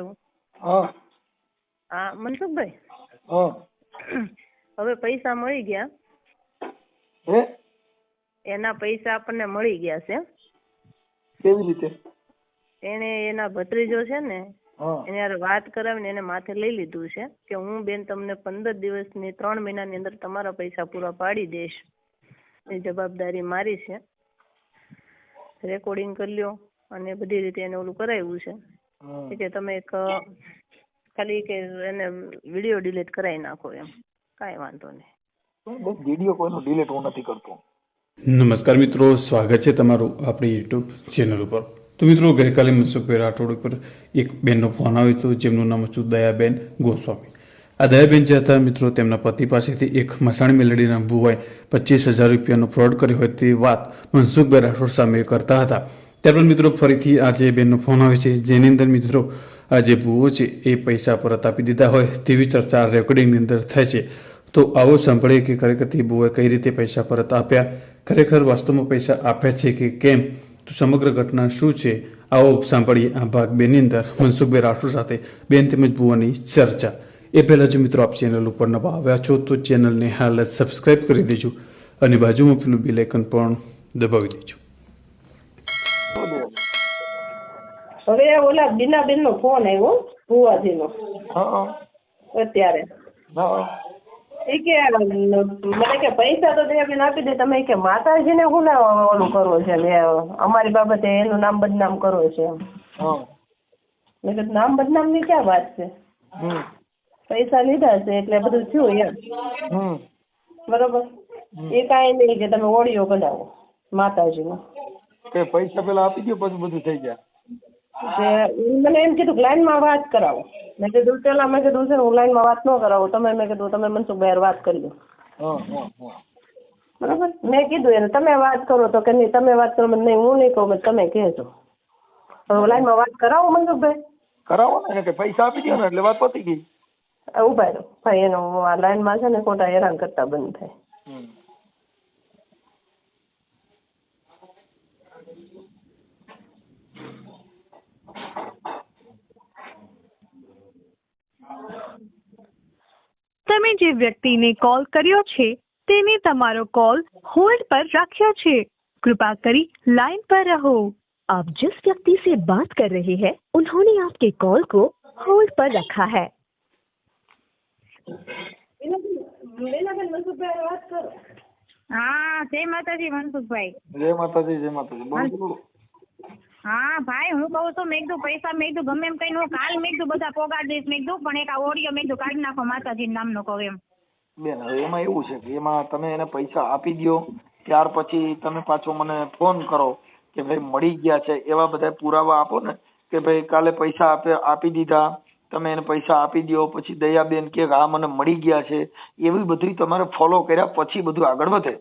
Hello. હા. હા મનસુખભાઈ? હા. હવે પૈસા મળી ગયા? હે? એના પૈસા આપણને મળી ગયા છે. કેવી રીતે? એને એના ભત્રીજો છે ને એને યાર વાત કરાવીને એને માથે લઈ લીધું છે કે હું બેન તમને પંદર દિવસની ત્રણ મહિનાની અંદર તમારા પૈસા પૂરા પાડી દઈશ. એ જવાબદારી મારી છે. રેકોર્ડિંગ કરી લ્યો અને બધી રીતે એને ઓલું કરાવ્યું છે. કે તમે એક ખાલી કે એને વીડિયો ડિલીટ કરાવી નાખો એમ. કાંઈ વાંધો નહીં. બસ વીડિયો કોઈનો ડિલીટ હું નથી કરતો. નમસ્કાર મિત્રો સ્વાગત છે તમારું આપણી યુટ્યુબ ચેનલ ઉપર. તો મિત્રો ગઈકાલે મનસુખભાઈ રાઠોડ ઉપર એક બેનનો ફોન આવ્યો હતો જેમનું નામ હતું દયાબેન ગોસ્વામી. આ દયાબેન જે હતા મિત્રો તેમના પતિ પાસેથી એક મસાણ મેલડીના ભુવાએ પચીસ હજાર રૂપિયાનો ફ્રોડ કર્યો હોય તે વાત મનસુખભાઈ રાઠોડ સામે કરતા હતા. ત્યારબાદ મિત્રો ફરીથી આજે બેનનો ફોન આવે છે. જેની અંદર મિત્રો આ જે છે, એ પૈસા પરત આપી દીધા હોય તેવી ચર્ચા રેકોર્ડિંગની અંદર થાય છે. તો આવો સાંભળીએ કે ખરેખર તે બુઓએ કઈ રીતે પૈસા પરત આપ્યા. ખરેખર વાસ્તવમાં પૈસા આપ્યા છે કે કેમ? તો સમગ્ર ઘટના શું છે? આવો સાંભળીએ આ ભાગ બેની અંદર. મનસુખભાઈ રાઠોડ સાથે બેન તેમજ ભુવાની ચર્ચા. એ પહેલાં જો મિત્રો આપ ચેનલ ઉપર નવા આવ્યા છો, તો ચેનલને હાલ જ સબસ્ક્રાઇબ કરી દેજો અને બાજુમાં પેલું બેલ આઇકન પણ દબાવી દેજો. હવે ઓલા બીનાબેન નો ફોન આવ્યો ભુવાજી નો અત્યારે. એ કે મને કે પૈસા તો બેન આપી દે. તમે કે માતાજીને હું ના ઓલું કરવો છે? ને અમારી બાબતે એનું નામ બદનામ કરવો છે એમ. મેં કીધું નામ બદનામની ક્યાં વાત છે? પૈસા લીધા છે એટલે બધું થયું એમ. બરોબર? એ કાંઈ નહીં કે તમે ઓડિયો બનાવો માતાજીનો. કે પૈસા પેલા આપી દો પછી બધું થઈ જાય. મને એમ કીધું કે લાઈનમાં વાત કરાવો. મેં કીધું પેલા મેં કીધું છે ને હું લાઈનમાં વાત ન કરાવું. તમે મેં કીધું તમે મનસુખભાઈ હારે વાત કરી લો. બરાબર? મેં કીધું એને તમે વાત કરો. તો કે નહીં તમે વાત કરો. મને નહીં હું નહીં કહું. તમે કહેજો. હવે લાઈનમાં વાત કરાવો મનસુખભાઈ કરાવો ને કે પૈસા આપી દો ને એટલે વાત પતી ગઈ. ઊભા રહો. ભાઈ એનો લાઈનમાં છે ને ખોટા હેરાન કરતા બંધ થાય. તમે જે વ્યક્તિને કોલ કર્યો છે તેને તમારો કોલ होल्ड पर रखा છે कृपा करी लाइन पर रहो आप जिस व्यक्ति से बात कर रहे हैं उन्होंने आपके कॉल को होल्ड पर रखा है વાત કરો હા જય માતાજી મનસુખભાઈ જય માતાજી જય માતાજી બોલો બોલો હા, ભાઈ, હું કહું છું. મેં કીધું પૈસા મેં કીધું ગમે એમ કઈ નું કાલ મેં કીધું બધા પોગાડ દઈશ મેં કીધું પણ એક આ ઓડિયો મેં કીધું કાઢી નાખો માતાજી નામનો કહું એમ. બેન, હવે એમાં એવું છે કે એમાં તમે એને પૈસા આપી દો ત્યાર પછી તમે પાછો મને ફોન કરો કે ભાઈ મળી ગયા છે. એવા બધા પુરાવા આપો ને કે ભાઈ કાલે પૈસા આપે, આપી દીધા. તમે એને પૈસા આપી દો પછી દયાબેન કે હા મને મળી ગયા છે. એવી બધું તમારે ફોલો કર્યા, પછી બધું આગળ વધે.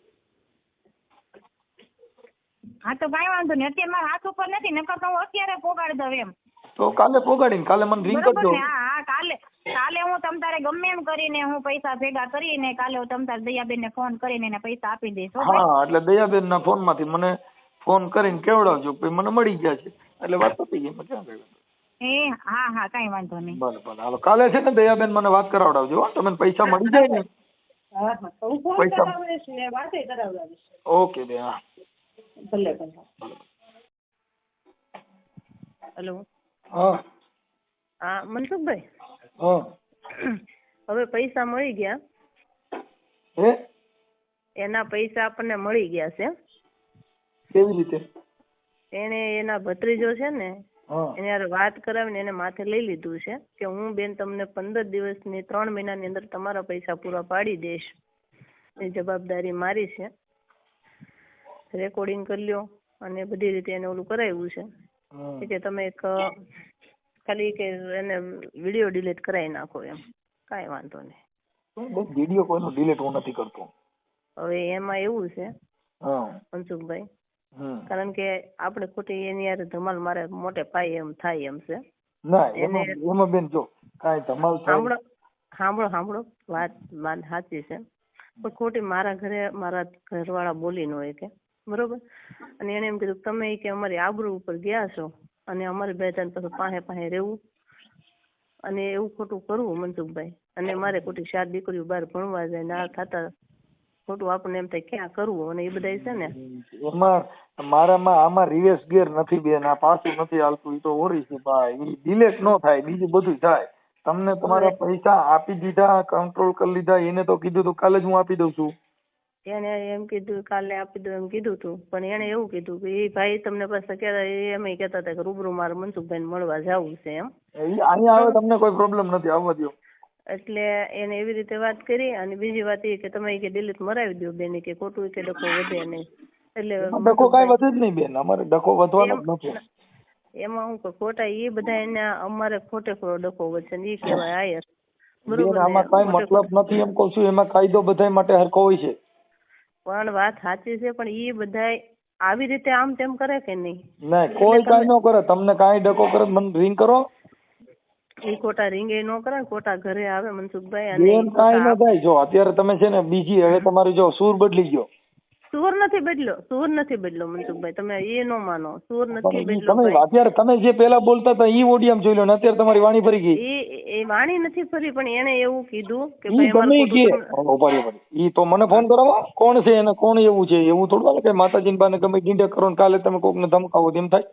હા તો કઈ વાંધો નહીં. અત્યારે મારા હાથ ઉપર નથી નકર તો હું અત્યારે પોગાડી દઉં એમ. તો કાલે પોગાડીને કાલે મને રિંગ કરજો હા હા કાલે કાલે હું તમ તારે ગમે એમ કરીને હું પૈસા ભેગા કરીને કાલે હું તમ તારે દયાબેન ને ફોન કરીને એને પૈસા આપી દઈશ હા એટલે દયાબેન ના ફોનમાંથી મને ફોન કરીને કેવડાવજો કે મને મળી ગયા છે. એટલે વાત પતી ગઈ ક્યાં ગઈ એ હા હા કઈ વાંધો નહીં. ભલે ભલે હાલો કાલે છે ને દયાબેન મને વાત કરાવડાવજો. તમને પૈસા મળી જાય ને? પૈસા- ઓકે બેન હા. ભલે ભલે. હેલો. હા. હા મનસુખભાઈ? હા. હવે પૈસા મળી ગયા? હે? એના પૈસા આપણને મળી ગયા છે. કેવી રીતે? એને એના ભત્રીજો છે ને એને યાર વાત કરાવીને એને માથે લઈ લીધું છે કે હું બેન તમને પંદર દિવસની ત્રણ મહિનાની અંદર તમારા પૈસા પૂરા પાડી દઈશ. એ જવાબદારી મારી છે. રેકોર્ડિંગ કરી લ્યો અને બધી રીતે એને ઓલું કરાવ્યું છે. કે તમે એક ખાલી કે એને વીડિયો ડિલીટ કરાવી નાખો એમ. કાંઈ વાંધો નહીં. બસ વીડિયો કોઈનો ડિલીટ હું નથી કરતો. હવે એમાં એવું છે મનસુખભાઈ કારણ કે આપણે ખોટી એની યાર ધમાલ મારે મોટે પાયે એમ થાય એમ છે. ના એમાં એમાં બેન જો કાંઈ ધમાલ સાંભળો સાંભળો સાંભળો વાત વાત સાચી છે. પણ ખોટી મારા ઘરે મારા ઘરવાળા બોલી ન હોય કે. બરોબર? અને એને એમ કીધું તમે કે અમારી આબરૂ ઉપર ગયા છો અને અમારે બે જણ પાસે પાસે પાસે રહેવું અને એવું ખોટું કરવું મનસુખભાઈ. અને મારે ખોટી ચાર દીકરીઓ બહાર ભણવા જાય ને આ થતા ખોટું આપણને એમ થાય ક્યાં કરવું અને એ બધા છે ને? એમાં મારામાં આમાં રિવેશ ગેર નથી બેન આ પાછું નથી હાલતું એ તો ઓરી છે ભાઈ. ડિલેટ નો થાય બીજું બધું થાય. તમને તમારા પૈસા આપી દીધા કંટ્રોલ કરી લીધા એને તો કીધું તો કાલે જ હું આપી દઉં છું. એને એમ કીધું કાલે આપી દો એમ કીધું તું. પણ એને એવું કીધું કે એ ભાઈ તમને પાસે કહેતા એમ કહેતા હતા કે રૂબરૂ મારે મનસુખભાઈ મળવા જવું છે એમ. અહીંયા આવે તમને કોઈ પ્રોબ્લેમ નથી આવવા દો એટલે એને એવી રીતે વાત કરી અને બીજી વાત એ કે તમે કે ડિલીટ મરાવી દો બેન કે ખોટું કે ડખો વધે નહીં. એટલે ડખો કાંઈ વધે જ નહીં બેન અમારે ડખો વધવાનો જ નથી. એમાં હું ખોટા એ બધા એના અમારે ખોટે ખોટો ડખો વધશે ને એ કહેવાય આયર. બરોબર આમાં કાંઈ મતલબ નથી એમ કહું છું એમાં કાયદો બધા માટે હરખો હોય છે. પણ વાત સાચી છે પણ એ બધાય આવી રીતે આમ તેમ કરે કે નહીં? ના કોઈ કાંઈ ન કરે. તમને કાંઈ ડકો કરે મને રિંગ કરો. એ ખોટા એ નો કરે ને ખોટા ઘરે આવે મનસુખભાઈ અને એમ કાંઈ ન થાય. જો અત્યારે તમે છે ને બીજી હવે તમારી જો સૂર બદલી ગયો. સુર નથી બદલ્યો સુર નથી બદલ્યો મનસુખભાઈ તમે એ નો માનો સુર નથી બદલ્યો તમે અત્યારે તમે જે પેલા બોલતા હતા ઈ ઓડિયમ જોઈ લો ને અત્યારે તમારી વાણી ફરી ગઈ. એ એ વાણી નથી ફરી પણ એને એવું કીધું કે ભાઈ કે. રહ્યો. ઈ તો મને ફોન કરાવો કોણ છે એને કોણ એવું છે એવું થોડું હાલે કે માતાજીને બાને ગમે ગીંડે કરો ને કાલે તમે કોકને ધમકાવો તેમ થાય.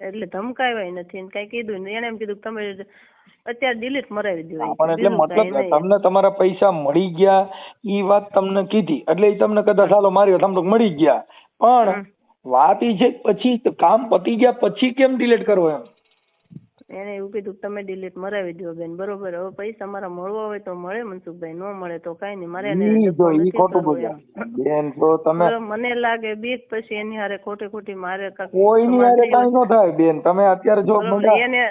એટલે ધમકાવ્યા નથી ને કઈ કીધું એને એમ કીધું કે તમે અત્યારે ડિલીટ મરાવી દેવાય પણ એટલે મતલબ તમને તમારા પૈસા મળી ગયા ઈ વાત તમને કીધી. એટલે ઈ તમને કદાચ હાલો માર્યો તમને મળી ગયા. પણ વાત ઈ છે પછી કામ પતી ગયા પછી કેમ ડિલીટ કરવો એમ? એને એવું કીધું તમે ડિલીટ મરાવી દો બેન બરોબર. હવે પૈસા મારા મળવા હોય તો મળે મનસુખભાઈ. ન મળે તો કઈ નહીં. મારે બેન તો તમે મને લાગે બીક પછી એની હારે ખોટી ખોટી મારે કોઈ ની હારે કઈ ન થાય બેન. તમે અત્યારે જો એને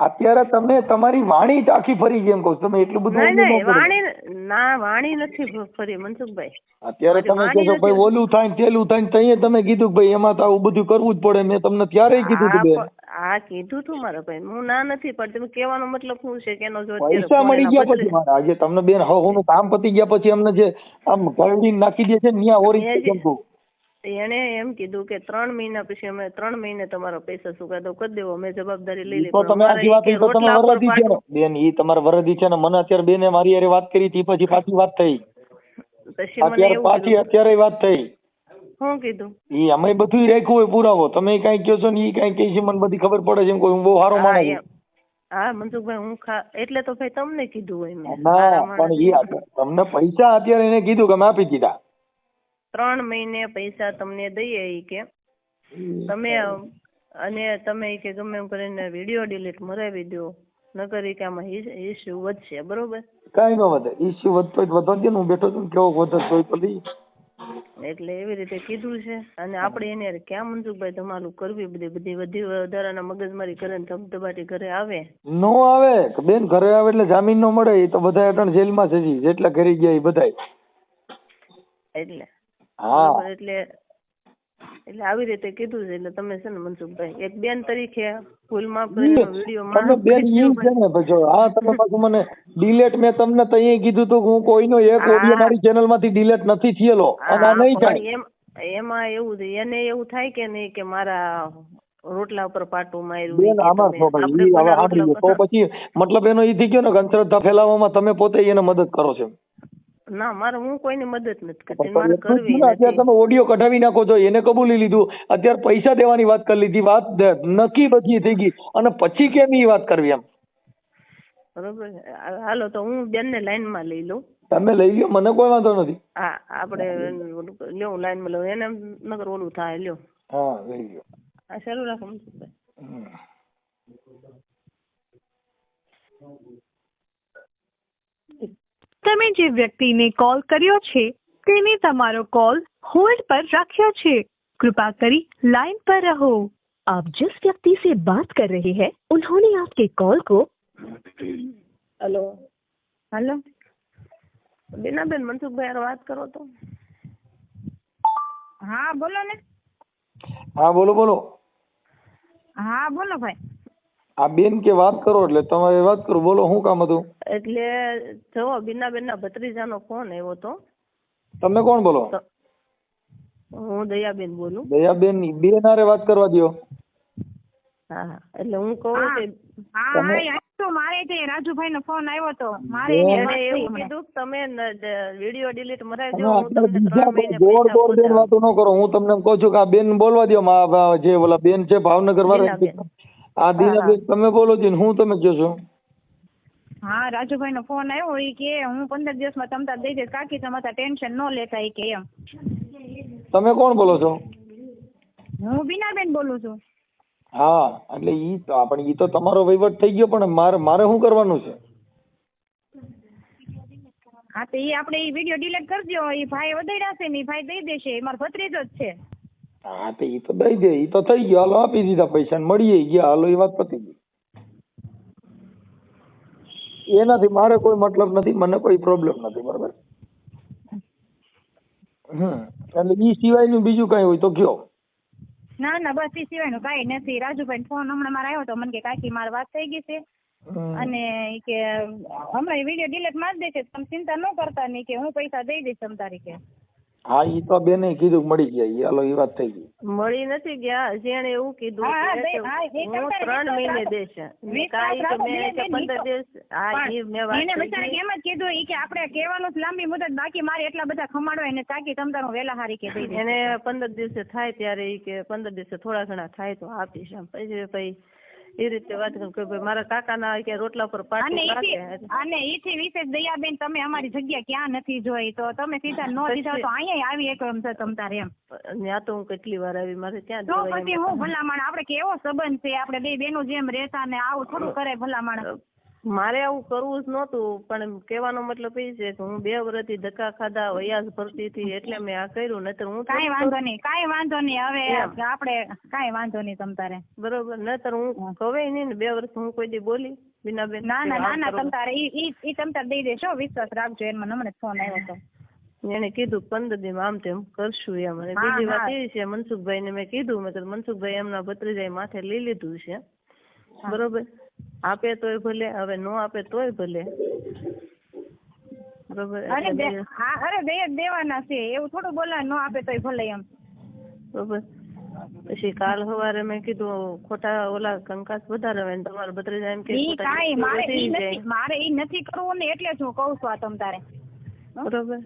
અત્યારે તમે તમારી વાણી જ આખી ફરી ગઈ એમ કહું તમે એટલું બધું ન. વાણી ના વાણી નથી ફરી મનસુખભાઈ. અત્યારે તમે કહો છો ભાઈ ઓલું થાય ને તેલું થાય ને તઈએ તમે કીધું કે ભાઈ એમાં તો આવું બધું કરવું જ પડે. મેં તમને ત્યારે કીધું હા હતું બેન હા કીધું તું મારા ભાઈ. હું ના નથી પડતી તમે કહેવાનો મતલબ શું છે કે એનો જો પૈસા મળી ગયા પછી મારા. આજે તમને બેન હવનું કામ પતી ગયા પછી અમને જે આમ ગરડીને નાખી દે છે ને ન્યા ઓરી જે- એને એમ કીધું કે ત્રણ મહિના પછી અમે ત્રણ મહિને તમારા પૈસા તો કરી દેવો. અમે જવાબદારી લઈ તો તમે આખી વાત તો તમે વરદી છે ને. બેન ઈ તમારે વરદી છે ને. મને અત્યારે બેને મારી હારે વાત કરી તી પછી પાછી વાત થઈ. પછી મને અત્યારે એવું પાછી અત્યારે વાત થઈ. શું કીધું? ઈ અમે બધું રાખ્યું હોય પુરાવો. તમે કઈ કહો છો ને ઈ કઈ કહે છે મને બધી ખબર પડે છે એમ કોઈ હું બહુ સારો માણસ. હા મનસુખભાઈ હું ખા એટલે તો ભાઈ તમને કીધું હોય મેં. ના પણ ઈ તમને પૈસા અત્યારે એને કીધું કે મેં આપી દીધા. ત્રણ મહિને પૈસા તમને દઈએ એ કે. તમે અને તમે કે ગમે એમ કરીને વીડિયો ડિલીટ મરાવી દો. નકર એ કે આમાં ઇસ્યુ વધશે બરોબર? કઈ ન વધે. ઇસ્યુ વધતો જ વધવા દે હું બેઠો છું કેવો વધે તો એટલે એવી રીતે કીધું છે. અને આપણે એને ક્યાં મનસુખભાઈ તમારું કરવી બધી બધી વધી વધારાના મગજમારી કરે ને ધબધબાટી ઘરે આવે? નો આવે. બેન ઘરે આવે એટલે જામીન નો મળે એ તો બધા અટણ જેલમાં છે જી જેટલા ઘરે ગયા એ બધાય. એટલે. હા. એટલે એટલે આવી રીતે કીધું છે એટલે તમે છે ને મનસુખભાઈ એક બેન તરીકે ભૂલ માફ કરીને વીડિયો તમે બેન ઈ છે ને પછી જો તમે પાછું મને ડિલેટ મેં તમને તઈએ કીધું તું હું કોઈનો એક ઓડિયો મારી ચેનલમાંથી ડિલેટ નથી થયેલો. અને આ નહીં થાય. એમ એવું છે એને એવું થાય કે નહીં કે મારા રોટલા ઉપર પાટું માર્યું બેન આમાં છો ભાઈ ઈ હવે સાંભળી તો પછી મતલબ એનો ઈ થઈ ગયો ને અંધશ્રદ્ધા ફેલાવવામાં તમે પોતે એને મદદ કરો છો ના મારે હું કોઈની મદદ નથી કરતી મારે કરવી અત્યારે તમે ઓડિયો કઢાવી નાખો છો એને કબૂલી લીધું. અત્યારે પૈસા દેવાની વાત કરી લીધી વાત નક્કી બધી થઈ ગઈ. અને પછી કેમ એ વાત કરવી એમ? બરોબર હાલો તો હું બેન ને લાઈનમાં લઈ લઉં. તમે લઈ લ્યો મને કોઈ વાંધો નથી. હા આપણે લ્યો લાઈનમાં લઉં. એને નગર ઓલું થાય લ્યો. હા લઈ લ્યો. હા ચાલુ રાખો હમ. તમે જે વ્યક્તિને કોલ કર્યો છે તેને તમારો કોલ होल्ड पर રાખ્યો છે कृपा કરી लाइन पर रहो आप जिस व्यक्ति से बात कर रहे हैं उन्होंने आपके कॉल को હલો હલો બેનાબેન મનસુખભાઈ હારે વાત કરો તો હા બોલો ને હા બોલો બોલો હા બોલો ભાઈ આ બેન કે વાત કરો એટલે તમારે વાત કરો. બોલો શું કામ હતું? એટલે જો બીનાબેન ના ભત્રીજાનો ફોન આવ્યો તો. તમે કોણ બોલો? હું દયાબેન બોલું. દયાબેન બેન હારે વાત કરવા દો હા એટલે હું કહું કે હા હા તો મારે તે રાજુભાઈ નો ફોન આવ્યો તો મારે એને એવું કીધું કે તમે વીડિયો ડિલીટ તમે દો હું તમને બીજા મહિને દોડ દોડ બેન વાતો ન કરો. હું તમને કહું છું કે આ બેન બોલવા દો જે ઓલા બેન છે ભાવનગર વાળા. આ દીનાબેન તમે બોલો છો ને હું તમે કહો છો? હા રાજુભાઈ નો ફોન આવ્યો એ કે હું પંદર દિવસમાં તમતા દઈ દઈશ કાકી તમારા ટેન્શન ન લેતા એ કે એમ. તમે કોણ બોલો છો? હું બીનાબેન બોલું છું. હા એટલે ઈ તો આપણે ઈ તો તમારો વહીવટ થઈ ગયો પણ મારે મારે શું કરવાનું છે? હા તો એ આપણે એ વીડિયો ડિલીટ કરજો એ ભાઈ વધાર્યા છે ને ઈ ભાઈ દઈ દેશે એ મારો ભત્રીજો જ છે. હા તો ઈ તો દઈ દે એ તો થઈ ગયો. હાલો આપી દીધા પૈસા ને મળીએ ગયા. હાલો એ વાત પતી ગઈ. એનાથી મારે કોઈ મતલબ નથી મને કોઈ પ્રોબ્લેમ નથી બરાબર? હમ એટલે ઈ સિવાયનું બીજું કઈ હોય તો કયો? ના ના બસ એ સિવાયનું કાંઈ નથી. રાજુભાઈ ફોન હમણાં મારે આવ્યો તો મને કે કાકી મારે વાત થઈ ગઈ છે. અને કે હમણાં વીડિયો ડિલીટ મારી દેશે તમે ચિંતા ન કરતા નહીં કે હું પૈસા દઈ દઈશ તમ તારી કે હા ઈ તો બેને કીધું કે મળી ગયા ઈ હાલો ઈ વાત થઈ ગઈ. મળી નથી ગયા જેણે એવું કીધું હા, ત્રણ મહિને દેશ. કાંઈ કે મેં કે પંદર દિવસ હા ઈ મેં વાત એને કરી એમ જ કીધું ઈ કે આપણે કહેવાનું જ લાંબી મુદત બાકી મારે એટલા બધા ખમાડવા એને તાકી તમ તારું વેલા હારી કે એને પંદર દિવસે થાય ત્યારે ઈ કે પંદર દિવસે થોડા ઘણા થાય તો આપીશ એમ. પછી ભાઈ એ રીતે વાત કરી કે ભાઈ મારા કાકાના કે રોટલા પર અને પાટું રાખે અને ઈથી વિશેષ દયાબેન તમે અમારી જગ્યા ક્યાં નથી જોઈ તો તમે સીધા નો દીધા તો અહીંયા આવી એક એમ છે તમ તારે એમ ત્યાં તો હું કેટલી વાર આવી મારે ત્યાં તો પછી હું ભલામણ આપણે કેવો સંબંધ છે આપણે બે બેનો જેમ રહેતા ને આવું થોડું કરે ભલામણ. મારે આવું કરવું જ નહોતું પણ કહેવાનો મતલબ એ છે કે હું બે વર્ષથી ધક્કા ખાધા વયાસ ભરતી હતી એટલે મેં આ કર્યું નહીતર હું કાંઈ વાંધો નહીં કાંઈ વાંધો નહીં હવે. આપણે કાંઈ વાંધો નહીં તમ તારે. બરોબર નહીતર હું કવે નહીં ને બે વર્ષ હું કોઈ દી બોલી બીનાબેન ના ના ના ના તમતારે તમ તારે ઈ ઈ ઈ તમ દઈ દેશો વિશ્વાસ રાખજો એમાં મને ફોન આવ્યો હતો એને કીધું પંદર દિન આમ તેમ કરશું એમ. અને બીજી વાત. એ છે મનસુખભાઈ ને મેં કીધું મેં મનસુખભાઈ એમના ભત્રીજાએ માથે લઈ લીધું છે. બરોબર? આપે તોય ભલે હવે નો આપે તોય ભલે. બરોબર અરે હા અરે બે દેવાના છે એવું થોડું બોલા નો આપે તોય ભલે એમ. બરોબર. પછી કાલ સવારે મેં કીધું ખોટા ઓલા કંકાસ વધારે હોય તમારે ભત્રીજા એમ કે મારે ઈ નથી મારે ઈ નથી કરવું ને એટલે જ હું કહું છું આ તમ તારે. બરોબર.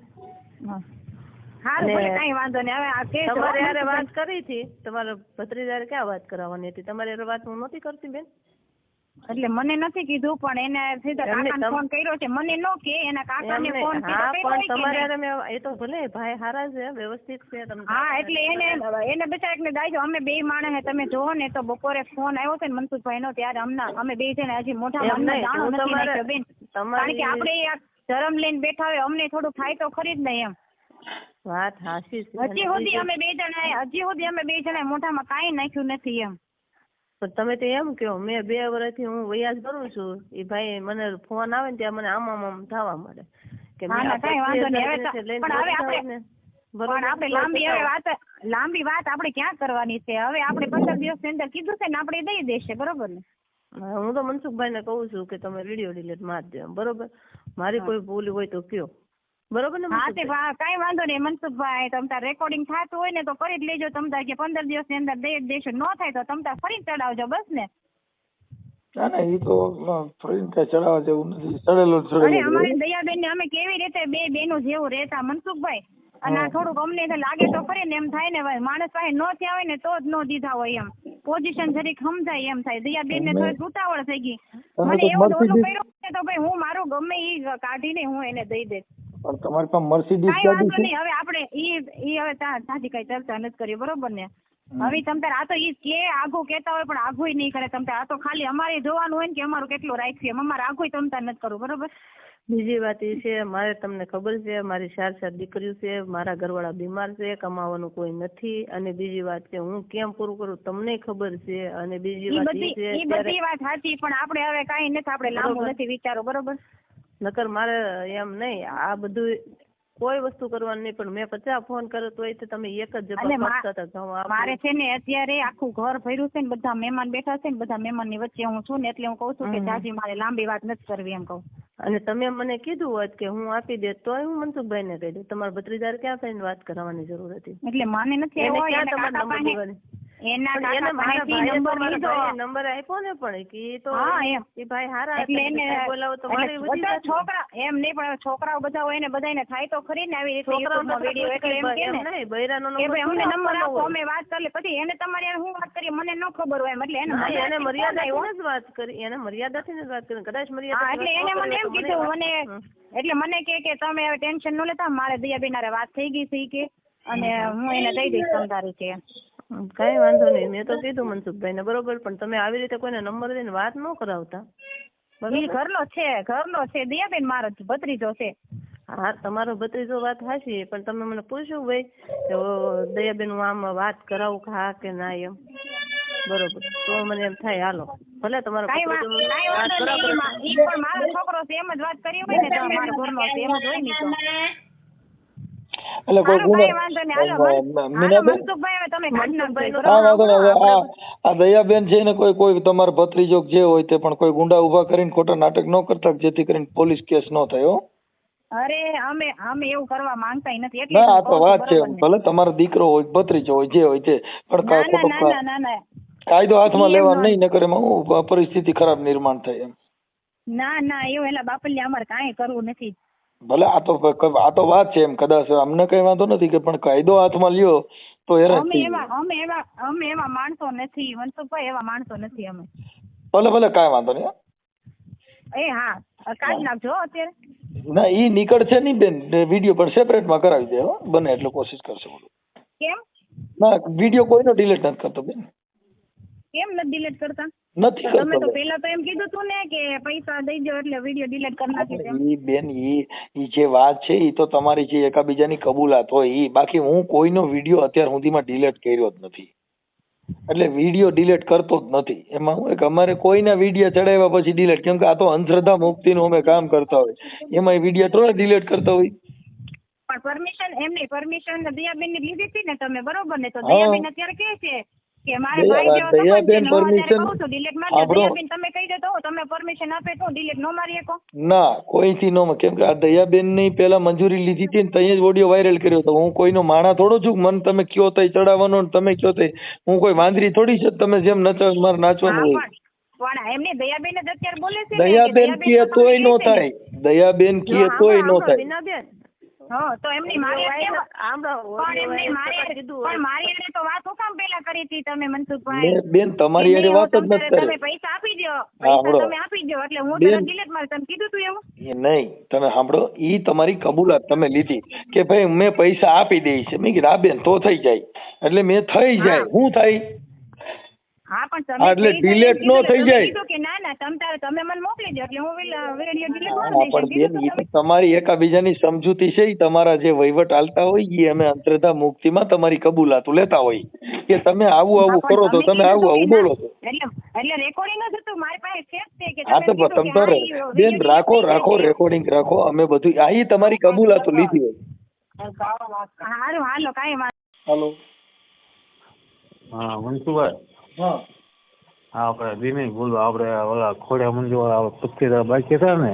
હારું અને ભલે કાંઈ વાંધો નહીં હવે આ કહેજો. તમારે હારે વાત કરી હતી તમારે ભત્રીજા હારે ક્યાં વાત કરાવવાની હતી? તમારે હારે વાત હું નહોતી કરતી બેન? એટલે મને નથી કીધું પણ એને સીધા કાકાને ફોન કર્યો છે. મને નો કે એના કાકાને ફોન કર્યો પણ તમારે નહીં? એ તો ભલે ભાઈ હારા છે વ્યવસ્થિત છે તમને હા એટલે એને એને બિચારાને દાઈજો અમે બે માણસે તમે જોવો ને તો બપોરે ફોન આવ્યો છે ને મનસુખભાઈ નો ત્યારે અમને અમે બે છે ને હજી મોટા અમને જાણો નથી બેન. કારણ કે આપણે ધરમ લઈને બેઠા હોય અમને થોડું થાય તો ખરી જ નહીં એમ. વાત હાસી હજી સુધી અમે બે જણા હજી સુધી અમે બે જણા મોઢામાં કાંઈ નાખ્યું નથી એમ. પણ તમે તો એમ કહો મેં બે વર્ષથી હું વયાજ કરું છું એ ભાઈ મને ફોન આવે ને ત્યાં મને આમ આમ આમ થવા મળે કે ના, ને, લાંબી વાત લાંબી વાત આપણે ક્યાં કરવાની છે? હવે આપણે પંદર દિવસની અંદર કીધું છે ને આપણે દઈ દેશે બરોબર ને? હું તો મનસુખભાઈ ને કહું છું કે તમે રેડિયો ડિલેટ મારી દો બરોબર? મારી કોઈ ભૂલ હોય તો કયો. બરોબર ને હા તે મનસુખભાઈ? વાંધો નહીં મનસુખભાઈ તમ તાર રેકોર્ડિંગ થતું હોય ને તો કરી જ લેજો તમ તાર કે પંદર દિવસની અંદર દઈ દેશો ન થાય તો તમ તાર ફરી ચડાવજો બસ ને. ના ના ઈ તો ફરી ચડાવવા જેવું નથી ચડેલું ચડેલું અમારી દયાબેન ને અમે કેવી રીતે બે બેનો જેવું રહેતા મનસુખભાઈ? અને. થોડુંક અમને લાગે તો ખરી ને એમ થાય ને ભાઈ માણસ પાસે ન થયા હોય ને તો જ ન દીધા હોય એમ. પોઝિશન જરીક સમજાય એમ થાય. દયાબેન ને થોડી ઉતાવળ થઈ ગઈ. મને એવું ઓલું કર્યું તો ભાઈ હું મારું ગમે ઈ કાઢીને હું એને દઈ દઈશ. પણ તમારી પાસે મર્સિડીઝ ગાડી છે? હવે આપણે ઈ ઈ હવે તાજી કઈ ચર્ચા નથી કરી બરોબર ને? હવે તમ તાર આ તો ઈ કે આઘું કેતા હોય પણ આઘું નહીં કરે. તમ તાર આ તો ખાલી અમારે જોવાનું હોય ને કે અમારું કેટલું રાખીએ છે અમારે આઘું તમ તાર નથી કરવું બરોબર? બીજી વાત એ છે મારે તમને ખબર છે મારી ચાર ચાર દીકરીઓ છે મારા ઘરવાળા બીમાર છે કમાવાનું કોઈ નથી. અને બીજી વાત કે હું કેમ પૂરું કરું તમને ખબર છે. અને બીજી વાત એ બધી છે બધી વાત સાચી પણ આપણે હવે કઈ નથી આપણે લાંબુ નથી વિચારો બરોબર? નકર મારે એમ નહીં આ બધું કોઈ વસ્તુ કરવાની નહીં પણ મેં પચાસ ફોન કર્યો તો તે તમે એક જ. મારે છે ને અત્યારે આખું ઘર ફર્યું છે ને બધા મહેમાન બેઠા છે ને બધા મહેમાનની વચ્ચે હું છું ને એટલે હું કહું છું કે. જાજી મારે લાંબી વાત નથી કરવી એમ કઉ અને તમે મને કીધું હોત કે હું આપી દે તોય હું મનસુખભાઈ ને કહી દઉં તમારા ભત્રીજાર ક્યાં થઈને વાત કરવાની જરૂર હતી એટલે મને નથી એને નંબર લીધો. નંબર આપ્યો ને પણ કે તો હા, એમ. એ ભાઈ હારા એટલે એને બોલાવો તો મારી બધા છોકરા એમ નહીં પણ છોકરાઓ બધા હોય ને બધાને થાય તો ખરી ને આવી રીતે એટલે એમ કે ને બૈરાનો નંબર ભાઈ અમને નંબર આપો અમે વાત કરી પછી એને તમારી હું વાત કરી મને ન ખબર હોય એમ. એટલે એને મર્યાદા એને મર્યાદાથી જ વાત કરી એને મર્યાદાથી જ વાત કરી કદાચ મર્યાદા એટલે એને મને એમ કીધું મને એટલે મને કે કે તમે હવે ટેન્શન ન લેતા મારે દયા હારે વાત થઈ ગઈ છે કે અને હું એને દઈ દઈશ સમજારું કે. કઈ વાંધો નહીં. મેં તો કીધું મનસુખભાઈ ને બરોબર પણ તમે આવી રીતે કોઈને નંબર દઈને વાત ન કરાવતા. ઘરનો છે ઘરનો છે. દયાબેન મારો ભત્રીજો છે. હા તમારો ભત્રીજો વાત હાચી પણ તમે મને પૂછ્યું ભાઈ કે દયાબેન હું આમ વાત કરાવું કે હા કે ના એમ. બરોબર. તો મને એમ થાય હાલો ભલે તમારો વાત કરાવો પણ મારો છોકરો છે એમ જ વાત કરી હોય ને તમારો મારો ઘરનો છે એમ જ હોય ને એટલે કોઈ ગુનો આ દયાબેન છે ને કોઈ કોઈ તમારા ભત્રીજો જે હોય તે પણ કોઈ ગુંડા ઊભા કરીને ખોટા નાટક ન કરતા જેથી કરીને પોલીસ કેસ ન થાય હો. અરે અમે અમે એવું કરવા માંગતા નથી એટલે ના આ તો વાત છે? ભલે તમારો દીકરો હોય ભત્રીજો હોય જે હોય તે પણ ના ના ખોટો કાયદો હાથમાં લેવા નહીં નકર એમાં પરિસ્થિતિ ખરાબ નિર્માણ થાય એમ. ના ના એવું એલા બાપલ્યા અમારે કાંઈ કરવું નથી. ભલે આ તો આ તો વાત છે એમ કદાચ અમને કઈ વાંધો નથી કે પણ કાયદો હાથમાં લ્યો તો હેરાન અમે એવા અમે એવા અમે એવા માણસો નથી મનસુખભાઈ એવા માણસો નથી અમે. ભલે ભલે કાંઈ વાંધો નહીં હો. એ હા કાઢી નાખજો હો અત્યારે. ના ઈ નીકળશે નહીં બેન વીડિયો પણ સેપરેટમાં કરાવી દે હો. બને એટલે કોશિશ કરશે બધું. કેમ? ના વીડિયો કોઈનો ડિલીટ નથી કરતો બેન. કેમ નથી ડિલીટ કરતા? નથી તમે તો કરતો. તો એમ કીધું તું ને કે પૈસા દઈ દો એટલે વીડિયો ડિલીટ કરી નાખી ઈ બેન ઈ ઈ જે વાત છે ઈ તો તમારી જે એકાબીજાની કબૂલાત હોય ઈ બાકી હું કોઈનો વીડિયો અત્યાર સુધીમાં ડિલીટ કર્યો જ નથી. એટલે વીડિયો ડિલીટ કરતો જ નથી. એમાં હું કે અમારે કોઈના વીડિયો ચડાવ્યા પછી ડિલીટ કેમ કે આ તો અંધશ્રદ્ધા મુક્તિનું અમે કામ કરતા હોય. એમાં વીડિયો થોડા ડિલીટ કરતા હોય. પણ પરમિશન એમની પરમિશન દયાબેનની લીધી હતી ને તમે બરોબર ને? તો. દયાબેન અત્યારે કે છે કે મારે ભાઈ જેવો સંબંધ છે ને હું અત્યારે કહું છું delete મારી દયાબેન તમે કહી દો તો હું તમે પરમિશન આપે તો delete ન મારી શકો? ના કોઈથી નો કેમ કે આ દયાબેનની પેલા મંજૂરી લીધી હતી ને જ ઓડિયો વાયરલ કર્યો હતો. હું કોઈનો માણા થોડો છું? મન તમે કયો તઈ ચડાવવાનો ને તમે કયો તઈ? હું કોઈ વાંદરી થોડી છે? તમે જેમ નચાવ મારે નાચવાનું હોય. પણ એમને દયાબેન જ અત્યારે બોલે છે દયાબેન કીએ તોય નો થાય. દયાબેન કીએ તોય નો થાય. હા તો એમની મારી પણ હારે તો વાત હું કામ પેલા કરી હતી તમે મનસુખભાઈ. બેન તમારી એને વાત જ નથી તમને- તમે પૈસા આપી દો પૈસા તમે આપી દો એટલે હું. તરત delete મારી. તમે કીધું તું એવું? એ નહીં તમે સાંભળો ઈ તમારી કબૂલાત તમે લીધી કે ભાઈ મેં પૈસા આપી દઈશ. મેં કીધું આ બેન તો થઈ જાય. એટલે મેં થઈ જાય. હું થઈ? થાય હા પણ તમે એટલે કીધું નો થઈ જાય. કે ના ના તમે તારે તમે મને મોકલી દો એટલે હું વીડિયો હા, મારી દઈશ. બેન. તો તમારી એકાબીજાની સમજૂતી છે તમારા જે વહીવટ હાલતા હોય એ અમે અંતરધા મુક્તિમાં તમારી કબૂલાતું લેતા હોય. કે તમે આવું આવું કરો તો તમે આવું આવું બોલો છો એટલે રેકોર્ડિંગ જ હતું. મારી પાસે છે જ કે હા તો તમે તમ તો કે રે- હા, ઈ બેન રાખો રાખો રેકોર્ડિંગ રાખો અમે બધું આ તમારી કબૂલાતો લીધી હોય. હારું હાલો કાંઈ હાલો. હા મનસુભાઈ હા. આપડે આપણે દિનેશ બોલો આપણે ઓલા ખોડિયા મંજુવાળા પચીસ બાકી હતા ને?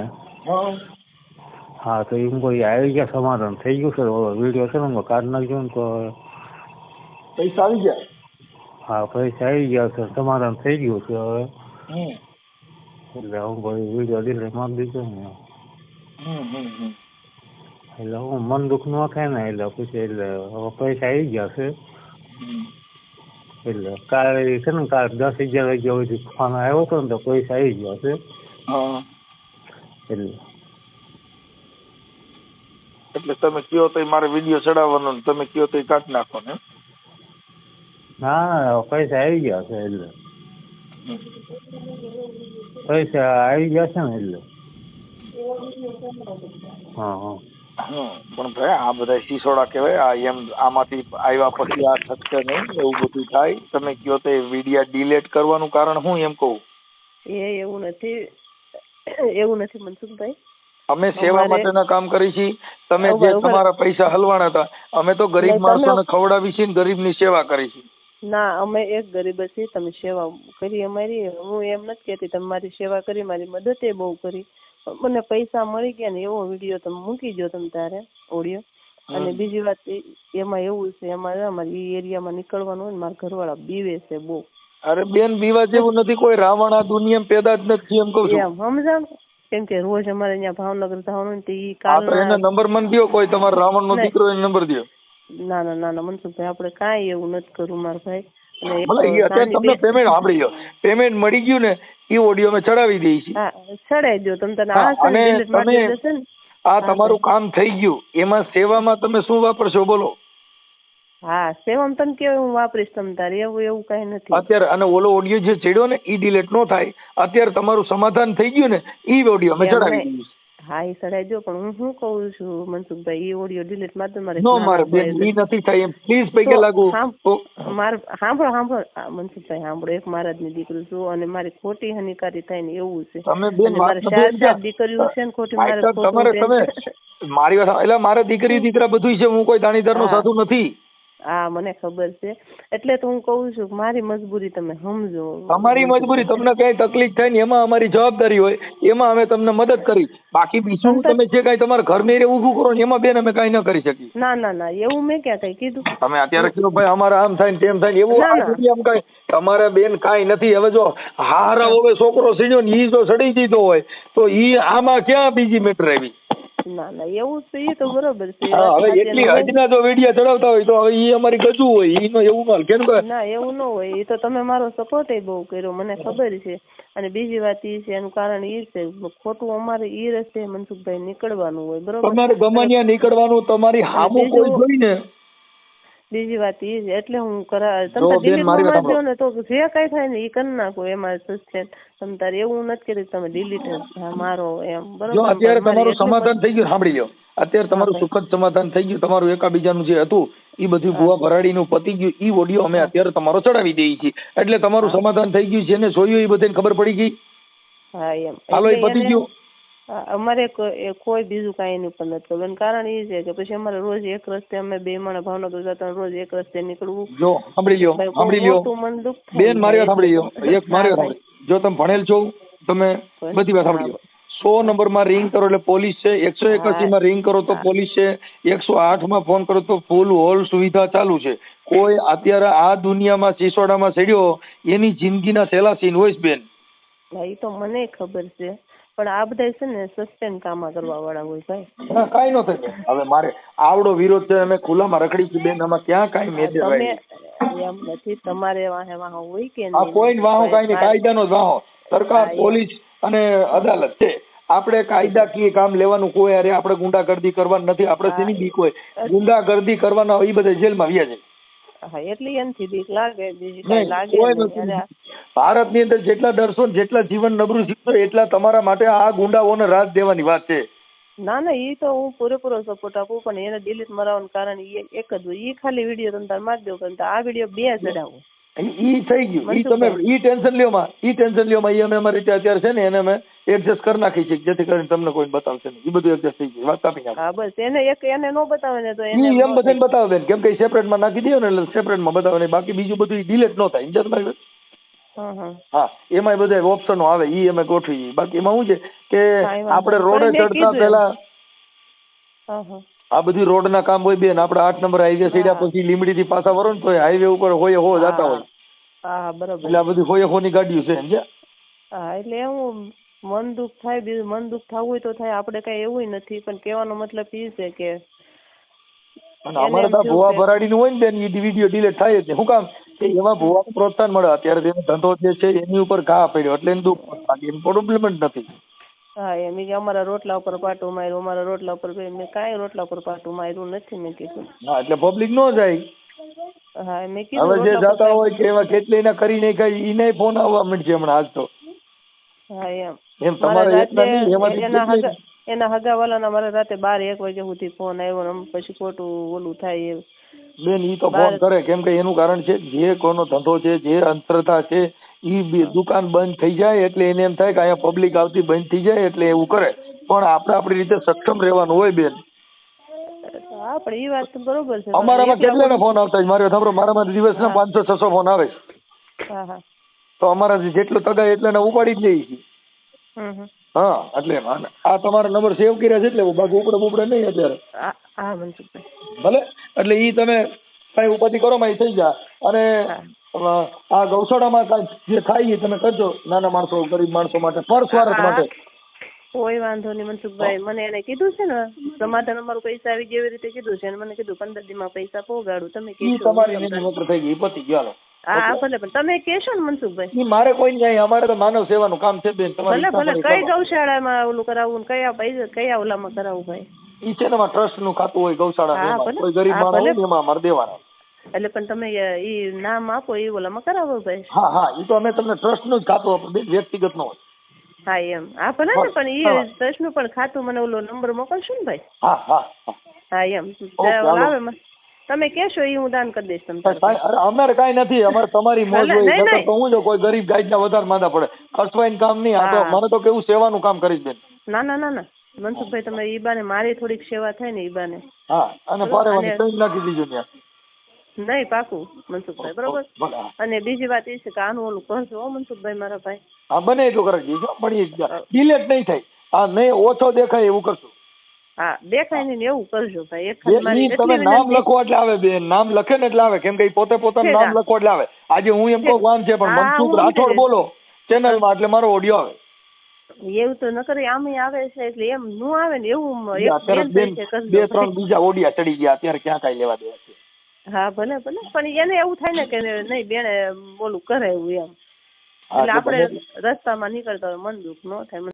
હા. તો એમ કોઈ આવી ગયા સમાધાન? થઈ ગયું છે? ઓલો વીડિયો છે ને કાઢી નાખજો ને તો પૈસા આવી ગયા? હા પૈસા આવી ગયા છે સમાધાન થઈ ગયું છે હવે. એટલે હું કોઈ વીડિયો ડિલીટ મારી દીધો ને એટલે હું મન દુઃખ ન થાય ને એટલે પછી એટલે હવે પૈસા આવી ગયા છે. એટલે કાલે છે ને કાલે દસ અગિયાર વાગ્યા સુધી ફોન આવ્યો હતો ને તો પૈસા આવી ગયા છે. એટલે એટલે તમે કયો તો મારે વીડિયો ચડાવવાનો ને તમે કયો તો કાઢી નાખો ને ના પૈસા આવી ગયા છે એટલે. પૈસા આવી ગયા છે ને એટલે. હા હા. હમ. પણ ભાઈ આ બધા સિસોડા કહેવાય આ એમ આમાંથી આવ્યા પછી આ થશે નહીં એવું બધું થાય. તમે કયો તે વિડિયા ડિલેટ કરવાનું કારણ હું એમ કહું? એ એવું નથી એવું નથી મનસુખભાઈ. અમે સેવા માટેના કામ કરી છીએ. તમે જે તમારા પૈસા હલવાના હતા અમે તો ગરીબ માણસોને ખવડાવી છીએ ને ગરીબની સેવા કરી છે ના અમે એક ગરીબ છીએ તમે સેવા કરી અમારી. હું એમ નથી કહેતી તમે મારી સેવા કરી મારી મદદ એ બહુ કરી. મને પૈસા મળી ગયા ને એવો વીડિયો તમે મૂકી દો તમે તારે ઓડિયો. અને બીજી વાત એમાં એવું છે એમાં અમારે એ એરિયામાં નીકળવાનું હોય ને મારા ઘરવાળા બીવે છે બહુ. અરે બેન બીવા જેવું નથી કોઈ રાવણ આ દુનિયામાં પેદા જ નથી એમ કહું છું. એમ સમજાણ કેમ કે રોજ અમારે અહીંયા ભાવનગર જવાનું તો ઈ હા તો નંબર મને દ્યો કોઈ તમારો રાવણ નો દીકરો એને નંબર દ્યો. ના ના ના ના મનસુખભાઈ આપણે કાંઈ એવું નથી કરવું મારા ભાઈ. તમને પેમેન્ટ સાંભળી ગયો. પેમેન્ટ મળી ગયું ને એ ઓડિયો અમે ચડાવી દઈએ છીએ. દો. તમે આ છે અને તમે- આ તમારું કામ થઈ ગયું. એમાં સેવામાં તમે શું વાપરશો બોલો? હા સેવમ તન કેવું હું વાપરીશ તમ તારે? એવું એવું કઈ નથી. અત્યારે અને ઓલો ઓડિયો જે ચડ્યો ને એ ડિલેટ નો થાય. અત્યારે તમારું સમાધાન થઈ ગયું ને ઈ ઓડિયો અમે ચડાવી દઈશ દઈએ હા એ ચડાઈ પણ હું શું કહું છું? મનસુખભાઈ એ ઓડિયો ડિલીટ મારી દો મારે નો મારે બેન નથી થાય એમ. પ્લીઝ પૈકે લાગુ. માર સાંભળો સાંભળો. મનસુખભાઈ સાંભળો એક મહારાજની દીકરી છું અને મારી ખોટી હાનિકારી થાય ને એવું છે. તમે બેન મારે ચાર ચાર દીકરીઓ છે ને ખોટી મારે તમારે તમે મારી વાત એટલે મારે દીકરી દીકરા બધું છે હું કોઈ દાણીદાર નો. સાધુ નથી. હા મને ખબર છે. એટલે તો હું કહું છું મારી મજબૂરી તમે સમજો. અમારી મજબૂરી તમને કઈ તકલીફ થાય ને એમાં અમારી જવાબદારી હોય એમાં અમે તમને મદદ કરી. બાકી બીજું તમે જે કઈ તમારા ઘર મેરે ઊભું કરો ને એમાં બેન અમે કઈ ન કરી શકીએ. ના ના ના એવું મેં ક્યાં કઈ કીધું? તમે અત્યારે કીધું ભાઈ અમારે આમ થાય ને તેમ થાય ને એવું ના, આ ના. દુનિયામાં કાંઈ તમારે બેન કાઈ નથી. હવે જો હારા હવે છોકરો સીજો ને ઈ જો સડી દીધો હોય તો ઈ આમાં ક્યાં બીજી મેટર આવી? ના ના એવું છે એ તો બરોબર છે હવે એટલી હજના જો વેડિયા ચડાવતા હોય તો હવે ઈ અમારી ગજુ હોય ઈ નો એવું ના કેમ ના એવું ન હોય એ તો તમે મારો સપોર્ટ એ બહુ કર્યો મને ખબર છે. અને બીજી વાત એ છે એનું કારણ એ છે ખોટું અમારે એ રસ્તે મનસુખભાઈ નીકળવાનું હોય બરોબર? તમારે ગમાનિયા નીકળવાનું તમારી હામું કોઈ જોઈને બીજી વાત એ છે એટલે હું કરા તમે ડિલીટ delete મારી વાતમાં દો ને તો જે કઈ થાય ને એ કરી નાખો એમાં સસ્પેન્ડ તમે તારે એવું નથી કરી તમે ડિલીટ મારો એમ બરોબર જો અત્યારે તમારું સમાધાન થઈ ગયું સાંભળી લો અત્યારે તમારું સુખદ સમાધાન થઈ ગયું તમારું એકાબીજાનું જે હતું એ બધું ભૂવા ભરાડીનું પતી ગયું એ ઓડિયો અમે અત્યારે તમારો ચડાવી દઈએ છીએ. એટલે તમારું સમાધાન થઈ ગયું છે ને જોયું એ બધાને ખબર પડી ગઈ? હા એમ. હાલો એ પતી ગયું. અમારે કોઈ બીજું કાંઈ એની ઉપર નથી ખબર. કારણ એ છે કે પછી અમારે રોજ એક રસ્તે અમે બે માણસ ભાવનગર જતા રોજ એક રસ્તે નીકળવું. જો સાંભળી લ્યો સાંભળી લ્યો. બેન મારી વાત સાંભળી લ્યો. એક મારી વાત જો તમે ભણેલ છો તમે બધી વાત સાંભળી લો સો નંબરમાં રિંગ કરો એટલે પોલીસ છે એકસો એકાસી માં રિંગ કરો તો પોલીસ છે એકસો આઠમાં ફોન કરો તો ફૂલ હોલ સુવિધા ચાલુ છે. કોઈ અત્યારે આ દુનિયામાં સિસોડામાં ચડ્યો એની જિંદગીના સેલા સીન હોય બેન. ભાઈ એ તો મને ખબર છે. પણ આ બધા છે ને સસ્ટેન કામા કરવા વાળા હોય ભાઈ ના કાંઈ ન થાય હવે મારે આવડો વિરોધ છે અમે ખુલ્લામાં રખડી છે બેન આમાં ક્યાં કઈ મેજર તમે એમ નથી તમારે વાહે વાહ હોય કે આ પોઈન્ટ વાહો કાંઈ નહીં કાયદાનો જ વાહો. સરકાર પોલીસ અને અદાલત. છે આપણે કાયદાકીય કામ લેવાનું કોઈ અરે આપણે ગુંડાગર્દી કરવાનું નથી આપણે. શેની બીક હોય ગુંડાગર્દી કરવાના એ બધા જેલમાં વ્યા જાય. હા એટલે એનથી બીક લાગે બીજી કાંઈ લાગે નહીં. ભારતની અંદર જેટલા ડરશો ને જેટલા જીવન નબળું જીવશો એટલા તમારા માટે આ ગુંડાઓને રાજ દેવાની વાત છે. ના ના એ તો હું પૂરેપૂરો સપોર્ટ આપું પણ એને ડિલીટ મરાવવાનું કારણ ઈ એક જ હોય. ઈ ખાલી વીડિયો તમે તાર મારી દો કારણ આ વીડિયો બે ચડાવો. ઈ ઈ થઈ ગયું. ઈ તમે ઈ ટેન્શન લ્યો માં. ઈ ટેન્શન લ્યો માં. ઈ અમે અમારી રીતે અત્યારે છે ને એને અમે એડજસ્ટ કરી નાખી છે જેથી કરીને તમને કોઈ બતાવશે નહીં. એ બધું એડજસ્ટ થઈ ગયું. વાત કાપી નાખો. હા બસ એને એક એને નો બતાવે ને તો એને એમ બધાને બતાવે બેન કેમ કે સેપરેટમાં નાખી દો ને એટલે સેપરેટમાં બતાવે ને. બાકી બીજું બધું ડિલેટ ન થાય. સમજ્યા તમારી હા હા હા એમાં બધા ઓપ્શનો આવે. ઈ અમે ગોઠવી બાકી એમાં શું છે કે આપણે રોડે ચડતા પહેલા હા હા. આ બધી રોડ ના કામ હોય બેન આપણે આઠ નંબર હાઈવે સીડ્યા હા. પછી લીમડી થી પાછા વરો ને તો હાઈવે ઉપર હોય હો જતા હોય. હા. હા બરોબર. એટલે આ બધી હોય હોની ગાડીઓ છે સમજ્યા? હા એટલે એવું મન દુઃખ થાય બીજું મન દુઃખ થવું હોય તો થાય. આપણે કઈ એવું નથી પણ કહેવાનો મતલબ એ છે કે અને અમારે એમ તો ભૂવા કે- ભરાડીનું હોય ને બેન એ વીડિયો ડિલીટ થાય જ શું કામ કે એમાં ભૂવાનું પ્રોત્સાહન મળે. અત્યારે તેનો ધંધો જે છે એની ઉપર ઘા પડ્યો. એટલે એનું દુઃખ. બાકી એનો પ્રોબ્લેમ જ નથી. હા એમ કે અમારા રોટલા ઉપર પાટું માર્યું. અમારા રોટલા ઉપર મેં કાંઈ રોટલા ઉપર પાટું માર્યું નથી મેં કીધું. હા એટલે પબ્લિક ન જાય. હા મેં કીધું હવે જે જાતા હોય કે એવા કેટલી ના કરી નહીં કઈ એને ફોન આવવા મળશે હમણાં આજ તો. હા એમ. એમ તમારે એકલા નહીં એમાંથી એના હગા એના હગાવાલાના મારા રાતે બાર એક વાગે સુધી ફોન આવ્યો ને પછી ખોટું ઓલું થાય એવું બેન ઈ તો ફોન કરે કેમ કે એનું કારણ છે જે કોનો ધંધો છે જે અંતરતા છે ઈ દુકાન બંધ થઈ જાય એટલે એને એમ થાય કે અહીંયા પબ્લિક આવતી બંધ થઈ જાય એટલે એવું કરે. પણ આપણે આપણી રીતે સક્ષમ રહેવાનું હોય બેન. હા પણ એ વાત બરોબર છે અમારામાં કેટલાના ફોન આવતા હોય મારે સાંભળો મારામાં દિવસના પાંચસો છસો ફોન આવે છે. હા હા. તો અમારા જેટલો તગાય એટલાને ઉપાડી જ લઈએ છીએ હા એટલે આ તમારા નંબર સેવ કર્યા છે એટલે બાકી ઉપડે ઉપડે નહીં અત્યારે. હા મનસુખભાઈ. ભલે? એટલે ઈ તમે કઈ ઉપાધિ કરો માં થઈ જાય. અને આ ગૌશાળામાં કાંઈ જે થાય એ તમે કરજો. નાના માણસો ગરીબ માણસો માટે પર સ્વાર્થ માટે. કોઈ વાંધો નહીં મનસુખભાઈ. મને એને કીધું છે ને સમાધાન અમારું પૈસા આવી જેવી રીતે કીધું છે. અને મને કીધું પંદર દીમાં પૈસા પહોંચાડું. તમે કીધું તમારી થઈ ગઈ પતી ગયો હા ભલે પણ તમે કહેશો ને મનસુખભાઈ. ઈ મારે કોઈ નહીં અમારે તો માનવ સેવાનું કામ છે બેન ભલે ભલે કઈ ગૌશાળામાં ઓલું કરાવવું ને કયા પૈસા કયા ઓલામાં કરાવવું ભાઈ? ઈ છે ને ટ્રસ્ટનું ખાતું હોય ગૌશાળા ભલે. કોઈ ગરીબ માણસ હોય ને એમાં અમારે દેવાના. એટલે પણ તમે ઈ નામ આપો એ ઓલામાં કરાવો ભાઈ. હા હા ઈ તો અમે તમને ટ્રસ્ટનું જ ખાતું આપો વ્યક્તિગત નો હોય. હા એમ. હા ભલે ને પણ ઈ ટ્રસ્ટનું પણ ખાતું મને ઓલો નંબર મોકલશો ને ભાઈ? હા હા હા. એમ. આવે. તમે કહેશો એ હું દાન કરી દઈશ તમને અમારે કાંઈ નથી અમારે તમારી મોજ હોય નકર તો હું જો કોઈ ગરીબ ગાઈડના વધારે માંદા પડે. ખર્ચવાઈને કામ નહીં આ તો. મને તો કેવું સેવાનું કામ કરીશ બેન. ના ના ના ના. મનસુખભાઈ તમે ઈ બાને મારી થોડીક સેવા થાય ને ઈ બાને. હા અને પારેવાની કઈ નાખી દીજો ત્યાં. નહીં પાકું મનસુખભાઈ બરોબર? અને બીજી વાત એ છે કે આનું ઓલું કરજો મનસુખભાઈ મારા ભાઈ. હા બને એટલું કરી દીજો પણ ડિલેટ નહીં થાય. હા નહીં ઓછો દેખાય એવું કરશું. હા દેખાય ને એવું કરજો ભાઈ. એક તમે નામ લખો એટલે આવે બેન નામ લખે ને એટલે આવે. કેમ કે પોતે પોતાનું નામ લખો એટલે આવે. આજે હું એમ કહું વામ છે પણ મનસુખ રાઠોડ બોલો. ચેનલમાં એટલે મારો ઓડિયો આવે. એવું તો નકર આમે આવે છે એટલે એમ નું આવે ને એવું બે ત્રણ બીજા ઓડિયા ચડી ગયા. અત્યારે ક્યાં કાંઈ લેવા દેવા છે? હા ભલે ભલે. પણ એને એવું થાય ને કે નહીં બેને બોલું કરે એવું એમ. એટલે આપણે રસ્તામાં નીકળતા હોય મન દુઃખ ન થાય.